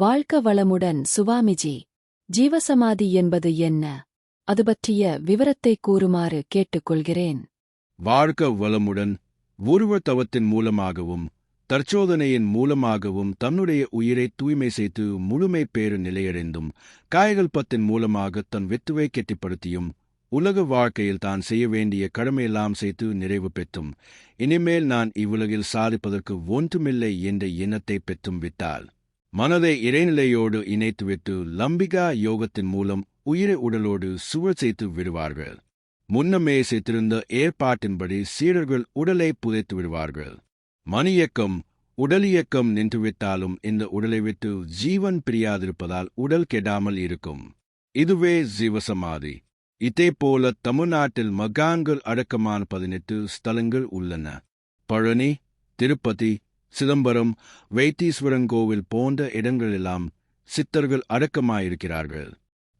வாழ்க்க வளமுடன் சுவாமிஜி. ஜீவசமாதி என்பது என்ன? அது பற்றிய விவரத்தை கூறுமாறு கேட்டுக்கொள்கிறேன். வாழ்க்க வளமுடன் ஒருவர் தவத்தின் மூலமாகவும் தற்சோதனையின் மூலமாகவும் தன்னுடைய உயிரை தூய்மை செய்து முழுமை பேறு நிலையடைந்தும் காயகல்பத்தின் மூலமாக தன் வெத்துவை கெட்டிப்படுத்தியும் உலக வாழ்க்கையில் தான் செய்ய வேண்டிய கடமையெல்லாம் செய்து நிறைவு பெற்றும் இனிமேல் நான் இவ்வுலகில் சாதிப்பதற்கு ஒன்றுமில்லை என்ற எண்ணத்தை பெற்றும் விட்டாள் மனதை இறைநிலையோடு இணைத்துவிட்டு லம்பிகா யோகத்தின் மூலம் உயிரை உடலோடு சுவர் செய்து விடுவார்கள். முன்னமே செய்திருந்த ஏற்பாட்டின்படி சீடர்கள் உடலை புதைத்து விடுவார்கள். மணியக்கம் உடலியக்கம் நின்றுவிட்டாலும் இந்த உடலை விட்டு ஜீவன் பிரியாதிருப்பதால் உடல் கெடாமல் இருக்கும். இதுவே ஜீவசமாதி. இதேபோல தமிழ்நாட்டில் மகான்கள் அடக்கமான பதினெட்டு ஸ்தலங்கள் உள்ளன. பழனி திருப்பதி சிதம்பரம் வைத்தீஸ்வரங்கோவில் போன்ற இடங்களெல்லாம் சித்தர்கள் அடக்கமாயிருக்கிறார்கள்.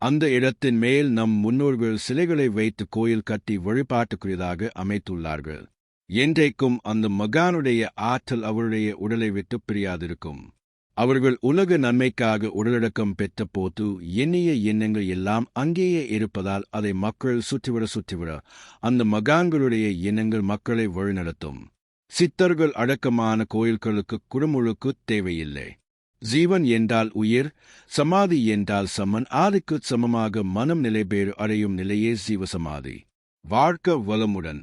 அந்த இடத்தின் மேல் நம் முன்னோர்கள் சிலைகளை வைத்து கோயில் கட்டி வழிபாட்டுக்குரியதாக அமைத்துள்ளார்கள். என்றைக்கும் அந்த மகானுடைய ஆற்றல் அவருடைய உடலை விட்டு பிரியாதிருக்கும். அவர்கள் உலக நன்மைக்காக உடலடக்கம் பெற்ற போது எண்ணிய எண்ணங்கள் எல்லாம் அங்கேயே இருப்பதால் அதை மக்கள் சுற்றிவிட சுற்றிவிட அந்த மகான்களுடைய எண்ணங்கள் மக்களை வழிநடத்தும். சித்தர்கள் அடக்கமான கோயில்களுக்கு குடமுழுக்கு தேவையில்லை. ஜீவன் என்றால் உயிர் சமாதி என்றால் சமன் ஆதிக்கு சமமாக மனம் நிலைபேறு அடையும் நிலையே ஜீவசமாதி. வாழ்க்க வளமுடன்.